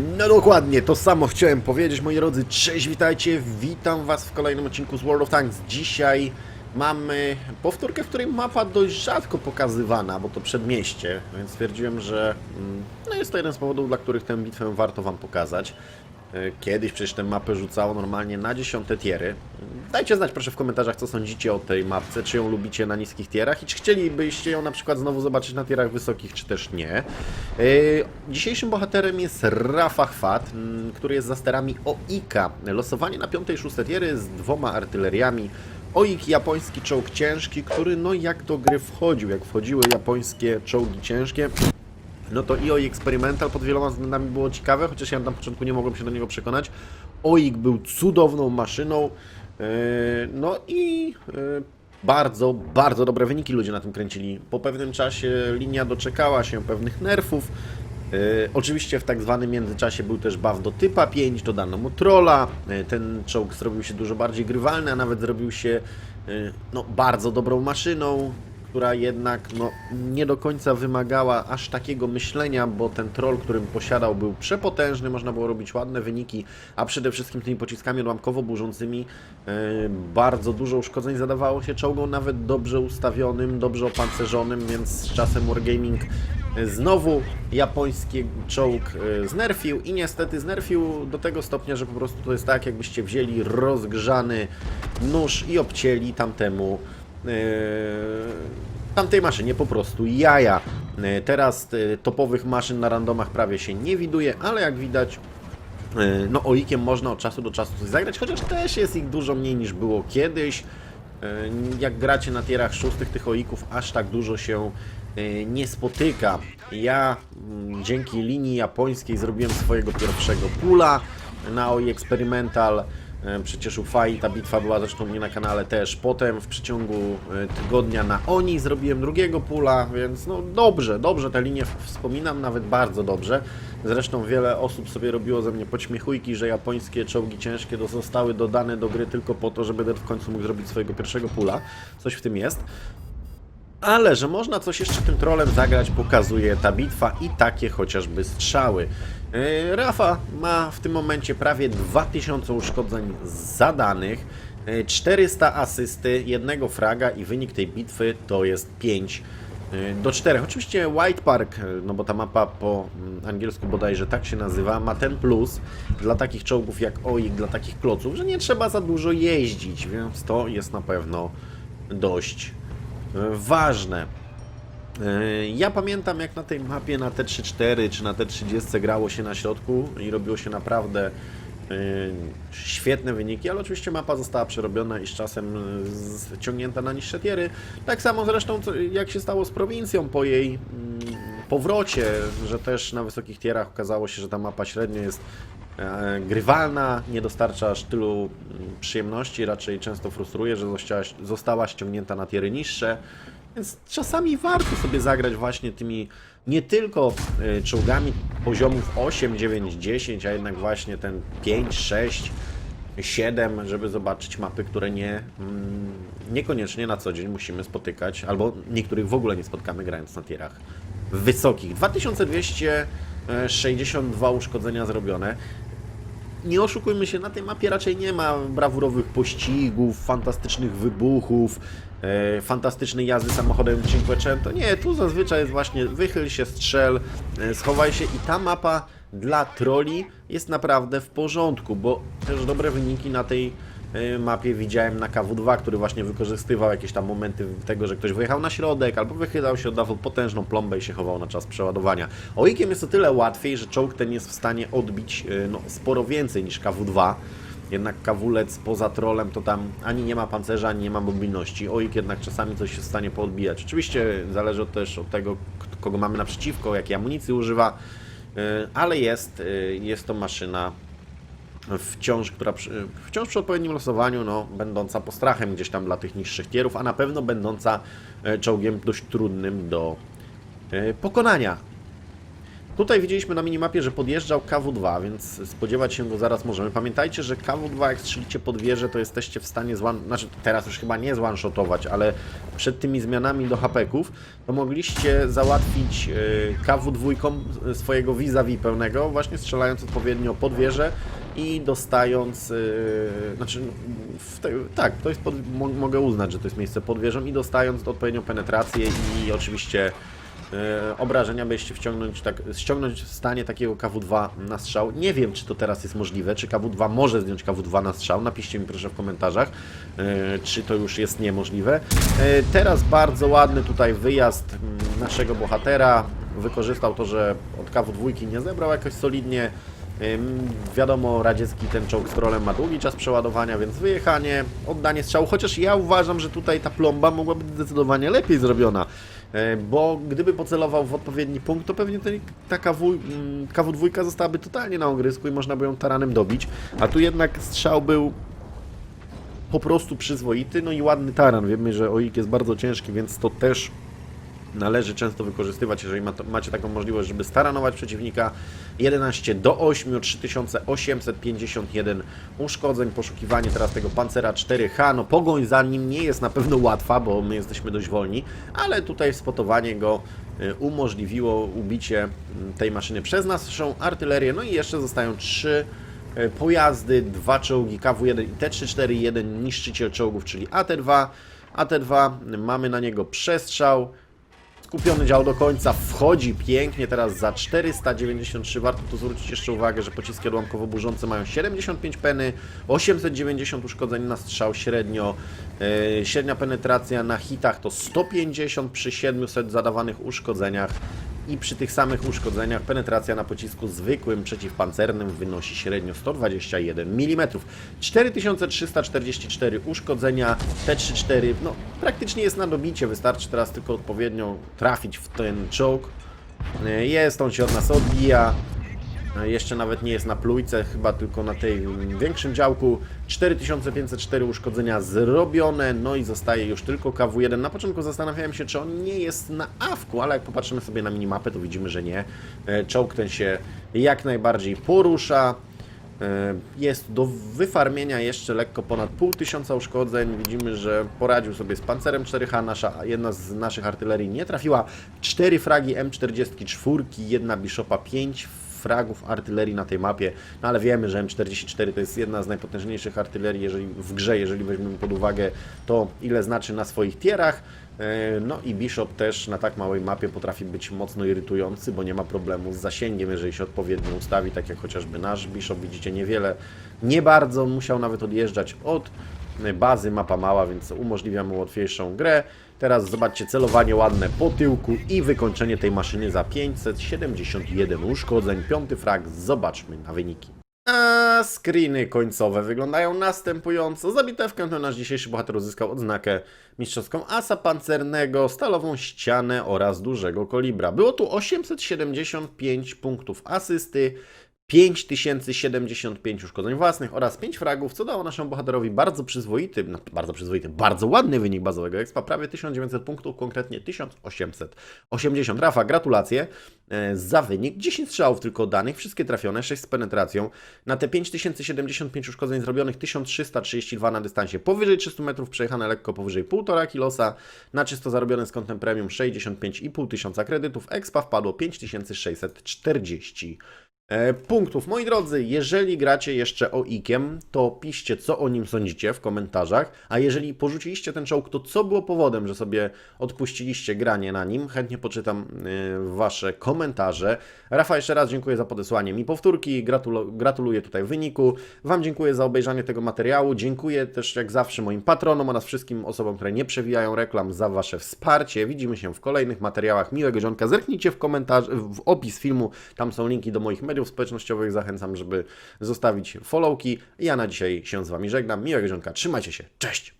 No dokładnie, to samo chciałem powiedzieć, moi drodzy. Cześć, witajcie, witam was w kolejnym odcinku z World of Tanks. Dzisiaj mamy powtórkę, w której mapa dość rzadko pokazywana, bo to przedmieście, więc stwierdziłem, że mm, no jest to jeden z powodów, dla których tę bitwę warto wam pokazać. E, Kiedyś przecież tę mapę rzucało normalnie na dziesiąte tiery. Dajcie znać proszę w komentarzach, co sądzicie o tej mapce, czy ją lubicie na niskich tierach i czy chcielibyście ją na przykład znowu zobaczyć na tierach wysokich, czy też nie. E, Dzisiejszym bohaterem jest Rafa Chwat, który jest za sterami OIKA. Losowanie na piątej, szóste tiery z dwoma artyleriami. OIK, japoński czołg ciężki, który no jak do gry wchodził, jak wchodziły japońskie czołgi ciężkie, no to EOI Experimental pod wieloma względami było ciekawe, chociaż ja na początku nie mogłem się do niego przekonać. OIK był cudowną maszyną, yy, no i yy, bardzo, bardzo dobre wyniki ludzie na tym kręcili. Po pewnym czasie linia doczekała się pewnych nerfów. Yy, oczywiście w tak zwanym międzyczasie był też buff do typa 5, dodano mu trolla. Ten czołg zrobił się dużo bardziej grywalny, a nawet zrobił się no, bardzo dobrą maszyną która jednak no, nie do końca wymagała aż takiego myślenia, bo ten troll, którym posiadał, był przepotężny, można było robić ładne wyniki, a przede wszystkim tymi pociskami odłamkowo burzącymi e, bardzo dużo uszkodzeń zadawało się czołgom, nawet dobrze ustawionym, dobrze opancerzonym, więc z czasem Wargaming e, znowu japoński czołg e, znerfił i niestety znerfił do tego stopnia, że po prostu to jest tak, jakbyście wzięli rozgrzany nóż i obcięli tamtemu Yy, tamtej maszynie po prostu jaja. Yy, Teraz yy, topowych maszyn na randomach prawie się nie widuje, ale jak widać yy, no oikiem można od czasu do czasu coś zagrać, chociaż też jest ich dużo mniej niż było kiedyś. Jak gracie na tierach szóstych tych oików, aż tak dużo się nie spotyka. Ja mm, dzięki linii japońskiej zrobiłem swojego pierwszego pula na OI Experimental. E, Przecież u Fai ta bitwa była zresztą nie na kanale też. Potem w przeciągu e, tygodnia na Oni zrobiłem drugiego pula, więc no dobrze, dobrze te linie w- wspominam, nawet bardzo dobrze. Zresztą wiele osób sobie robiło ze mnie podśmiechujki, że japońskie czołgi ciężkie zostały dodane do gry tylko po to, żeby w końcu mógł zrobić swojego pierwszego pula. Coś w tym jest. Ale że można coś jeszcze tym trolem zagrać, pokazuje ta bitwa i takie chociażby strzały. Yy, Rafa ma w tym momencie prawie 2000 uszkodzeń zadanych, yy, 400 asysty, jednego fraga i wynik tej bitwy to jest 5 yy, do 4. Oczywiście White Park, no bo ta mapa po mm, angielsku bodajże tak się nazywa, ma ten plus dla takich czołgów jak OIK, dla takich kloców, że nie trzeba za dużo jeździć, więc to jest na pewno dość ważne. Yy, Ja pamiętam jak na tej mapie na T34 czy na T30 grało się na środku i robiło się naprawdę yy, świetne wyniki, ale oczywiście mapa została przerobiona i z czasem yy, ściągnięta na niższe tiery. Tak samo zresztą jak się stało z prowincją po jej powrocie, że też na wysokich tierach okazało się, że ta mapa średnio jest grywalna, nie dostarcza aż tylu przyjemności, raczej często frustruje, że została, została ściągnięta na tiery niższe. Więc czasami warto sobie zagrać właśnie tymi nie tylko y, czołgami poziomów 8, 9, 10, a jednak właśnie ten 5, 6, 7, żeby zobaczyć mapy, które nie, mm, niekoniecznie na co dzień musimy spotykać, albo niektórych w ogóle nie spotkamy grając na tierach wysokich. 2262 uszkodzenia zrobione nie oszukujmy się, na tej mapie raczej nie ma brawurowych pościgów, fantastycznych wybuchów, e, fantastycznej jazdy samochodem Cinquecento. Nie, tu zazwyczaj jest właśnie wychyl się, strzel, e, schowaj się i ta mapa dla troli jest naprawdę w porządku, bo też dobre wyniki na tej mapie widziałem na KW2, który właśnie wykorzystywał jakieś tam momenty tego, że ktoś wyjechał na środek albo wychylał się, oddawał potężną plombę i się chował na czas przeładowania. Oikiem jest o tyle łatwiej, że czołg ten jest w stanie odbić e, no, sporo więcej niż KW2. Jednak kawulec poza trolem to tam ani nie ma pancerza, ani nie ma mobilności. Oik jednak czasami coś jest w stanie poodbijać. Oczywiście zależy też od tego, kogo mamy naprzeciwko, jakiej amunicji używa, e, ale jest, jest to maszyna wciąż, która przy, wciąż przy odpowiednim losowaniu, no, będąca postrachem gdzieś tam dla tych niższych tierów, a na pewno będąca e, czołgiem dość trudnym do e, pokonania. Tutaj widzieliśmy na minimapie, że podjeżdżał KW2, więc spodziewać się go zaraz możemy. Pamiętajcie, że KW2 jak strzelicie pod wieżę, to jesteście w stanie znaczy teraz już chyba nie zwanshotować, ale przed tymi zmianami do hapeków, to mogliście załatwić yy, KW2 swojego vis-a-vis pełnego, właśnie strzelając odpowiednio pod wieżę i dostając, yy, znaczy te, tak, to jest pod, mo, mogę uznać, że to jest miejsce pod wieżą i dostając odpowiednią penetrację i oczywiście e, obrażenia byście wciągnąć, tak, ściągnąć w stanie takiego KW2 na strzał. Nie wiem, czy to teraz jest możliwe, czy KW2 może zdjąć KW2 na strzał. Napiszcie mi proszę w komentarzach, e, czy to już jest niemożliwe. E, teraz bardzo ładny tutaj wyjazd mm, naszego bohatera. Wykorzystał to, że od KW2 nie zebrał jakoś solidnie. Wiadomo, radziecki ten czołg z trolem ma długi czas przeładowania, więc wyjechanie, oddanie strzału, chociaż ja uważam, że tutaj ta plomba mogła być zdecydowanie lepiej zrobiona, E, bo gdyby pocelował w odpowiedni punkt, to pewnie ta KW, mm, KW2 zostałaby totalnie na ogrysku i można by ją taranem dobić, a tu jednak strzał był po prostu przyzwoity, no i ładny taran. Wiemy, że OIK jest bardzo ciężki, więc to też należy często wykorzystywać, jeżeli macie taką możliwość, żeby staranować przeciwnika. 11 do 8, 3851 uszkodzeń, poszukiwanie teraz tego Pancera 4H, no pogoń za nim nie jest na pewno łatwa, bo my jesteśmy dość wolni, ale tutaj spotowanie go y, umożliwiło ubicie mm, tej maszyny przez naszą artylerię, no i jeszcze zostają trzy y, pojazdy, dwa czołgi KW-1 i T-34, jeden niszczyciel czołgów, czyli AT-2. AT-2, mamy na niego przestrzał, Skupiony dział do końca, wchodzi pięknie teraz za 493. Warto tu zwrócić jeszcze uwagę, że pociski odłamkowo-burzące mają 75 peny, 890 uszkodzeń na strzał średnio. Yy, średnia penetracja na hitach to 150 przy 700 zadawanych uszkodzeniach. I przy tych samych uszkodzeniach penetracja na pocisku zwykłym przeciwpancernym wynosi średnio 121 mm. 4344 uszkodzenia T-34, no praktycznie jest na dobicie, wystarczy teraz tylko odpowiednio trafić w ten czołg. E, Jest, on się od nas odbija. E, Jeszcze nawet nie jest na plujce, chyba tylko na tej mm, większym działku. 4504 uszkodzenia zrobione, no i zostaje już tylko KW1. Na początku zastanawiałem się, czy on nie jest na awku, ale jak popatrzymy sobie na minimapę, to widzimy, że nie. E, Czołg ten się jak najbardziej porusza. E, Jest do wyfarmienia jeszcze lekko ponad pół tysiąca uszkodzeń. Widzimy, że poradził sobie z pancerem 4H. Nasza, jedna z naszych artylerii nie trafiła. 4 fragi M44, jedna Bishopa 5 fragów artylerii na tej mapie, no ale wiemy, że M44 to jest jedna z najpotężniejszych artylerii jeżeli, w grze, jeżeli weźmiemy pod uwagę to, ile znaczy na swoich tierach. E, No i Bishop też na tak małej mapie potrafi być mocno irytujący, bo nie ma problemu z zasięgiem, jeżeli się odpowiednio ustawi, tak jak chociażby nasz Bishop, widzicie niewiele, nie bardzo, musiał nawet odjeżdżać od bazy, mapa mała, więc umożliwia mu łatwiejszą grę. Teraz zobaczcie celowanie ładne po tyłku i wykończenie tej maszyny za 571 uszkodzeń. Piąty frag, zobaczmy na wyniki. A screeny końcowe wyglądają następująco. Za bitewkę to nasz dzisiejszy bohater uzyskał odznakę mistrzowską asa pancernego, stalową ścianę oraz dużego kolibra. Było tu 875 punktów asysty, 5075 uszkodzeń własnych oraz 5 fragów, co dało naszemu bohaterowi bardzo przyzwoity, no, bardzo przyzwoity, bardzo ładny wynik bazowego expa, prawie 1900 punktów, konkretnie 1880. Rafa, gratulacje za wynik. 10 strzałów tylko danych, wszystkie trafione, 6 z penetracją. Na te 5075 uszkodzeń zrobionych 1332 na dystansie powyżej 300 metrów, przejechane lekko powyżej 1,5 kilosa. Na czysto zarobione z kątem premium 65,5 tysiąca kredytów, expa wpadło 5640 e, punktów. Moi drodzy, jeżeli gracie jeszcze o Ikiem, to piszcie, co o nim sądzicie w komentarzach, a jeżeli porzuciliście ten czołg, to co było powodem, że sobie odpuściliście granie na nim? Chętnie poczytam y, Wasze komentarze. Rafa, jeszcze raz dziękuję za podesłanie mi powtórki, gratuluję tutaj wyniku. Wam dziękuję za obejrzanie tego materiału, dziękuję też jak zawsze moim patronom oraz wszystkim osobom, które nie przewijają reklam za Wasze wsparcie. Widzimy się w kolejnych materiałach. Miłego dzionka, zerknijcie w komentarz, w opis filmu, tam są linki do moich mediów społecznościowych. Zachęcam, żeby zostawić followki. Ja na dzisiaj się z Wami żegnam. Miłego dzionka, trzymajcie się, cześć!